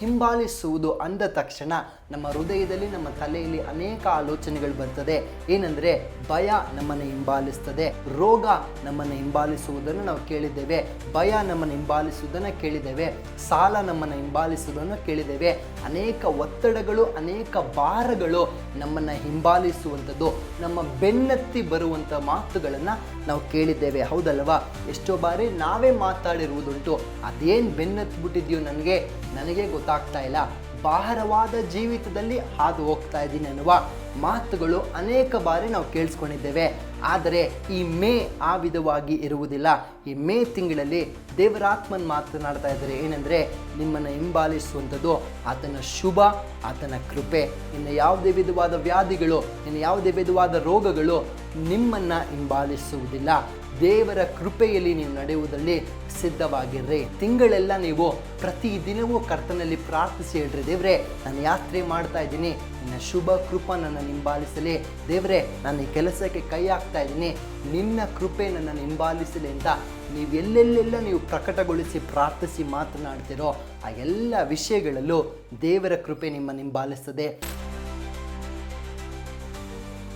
ಹಿಂಬಾಲಿಸುವುದು ಅಂದ ತಕ್ಷಣ ನಮ್ಮ ಹೃದಯದಲ್ಲಿ, ನಮ್ಮ ತಲೆಯಲ್ಲಿ ಅನೇಕ ಆಲೋಚನೆಗಳು ಬರ್ತದೆ. ಏನಂದ್ರೆ ಭಯ ನಮ್ಮನ್ನು ಹಿಂಬಾಲಿಸ್ತದೆ. ರೋಗ ನಮ್ಮನ್ನು ಹಿಂಬಾಲಿಸುವುದನ್ನು ನಾವು ಕೇಳಿದ್ದೇವೆ. ಭಯ ನಮ್ಮನ್ನು ಹಿಂಬಾಲಿಸುವುದನ್ನು ಕೇಳಿದ್ದೇವೆ. ಸಾಲ ನಮ್ಮನ್ನು ಹಿಂಬಾಲಿಸುವುದನ್ನು ಕೇಳಿದ್ದೇವೆ. ಅನೇಕ ಒತ್ತಡಗಳು, ಅನೇಕ ಭಾರಗಳು ನಮ್ಮನ್ನು ಹಿಂಬಾಲಿಸುವಂಥದ್ದು, ನಮ್ಮ ಬೆನ್ನತ್ತಿ ಬರುವಂಥ ಮಾತುಗಳನ್ನು ನಾವು ಕೇಳಿದ್ದೇವೆ. ಹೌದಲ್ವಾ? ಎಷ್ಟೋ ಬಾರಿ ನಾವೇ ಮಾತಾಡಿರುವುದುಂಟು. ಅದೇನು ಬೆನ್ನತ್ಬಿಟ್ಟಿದೆಯೋ ನನಗೆ ನನಗೆ ಗೊತ್ತಾಗ್ತಾ ಇಲ್ಲ. ಭಾರವಾದ ಜೀವಿತದಲ್ಲಿ ಹಾದು ಹೋಗ್ತಾ ಇದ್ದೀನಿ ಅನ್ನುವ ಮಾತುಗಳು ಅನೇಕ ಬಾರಿ ನಾವು ಕೇಳಿಸ್ಕೊಂಡಿದ್ದೇವೆ. ಆದರೆ ಈ ಮೇ ಆ ವಿಧವಾಗಿ ಇರುವುದಿಲ್ಲ. ಈ ಮೇ ತಿಂಗಳಲ್ಲಿ ದೇವರಾತ್ಮನ್ ಮಾತನಾಡ್ತಾ ಇದ್ದಾರೆ. ಏನಂದರೆ ನಿಮ್ಮನ್ನು ಹಿಂಬಾಲಿಸುವಂಥದ್ದು ಆತನ ಶುಭ, ಆತನ ಕೃಪೆ. ಇನ್ನು ಯಾವುದೇ ವಿಧವಾದ ವ್ಯಾಧಿಗಳು, ಇನ್ನು ಯಾವುದೇ ವಿಧವಾದ ರೋಗಗಳು ನಿಮ್ಮನ್ನು ಹಿಂಬಾಲಿಸುವುದಿಲ್ಲ. ದೇವರ ಕೃಪೆಯಲ್ಲಿ ನೀವು ನಡೆಯುವುದರಲ್ಲಿ ಸಿದ್ಧವಾಗಿರ್ರಿ. ತಿಂಗಳೆಲ್ಲ ನೀವು ಪ್ರತಿ ದಿನವೂ ಕರ್ತನಲ್ಲಿ ಪ್ರಾರ್ಥಿಸಿ ಹೇಳ್ರಿ, ದೇವ್ರೆ, ನಾನು ಯಾತ್ರೆ ಮಾಡ್ತಾ ಇದ್ದೀನಿ. ನಿನ್ನ ಶುಭ ಕೃಪ ನನ್ನ ಹಿಂಬಾಲಿಸಲಿ. ದೇವ್ರೆ, ನಾನು ಈ ಕೆಲಸಕ್ಕೆ ಕೈ ಹಾಕ್ತಾ ಇದ್ದೀನಿ. ನಿನ್ನ ಕೃಪೆ ನನ್ನ ಹಿಂಬಾಲಿಸಲಿ ಅಂತ ನೀವು ಎಲ್ಲೆಲ್ಲೆಲ್ಲ ನೀವು ಪ್ರಕಟಗೊಳಿಸಿ ಪ್ರಾರ್ಥಿಸಿ ಮಾತನಾಡ್ತಿರೋ ಆ ಎಲ್ಲ ವಿಷಯಗಳಲ್ಲೂ ದೇವರ ಕೃಪೆ ನಿಮ್ಮ ಹಿಂಬಾಲಿಸ್ತದೆ.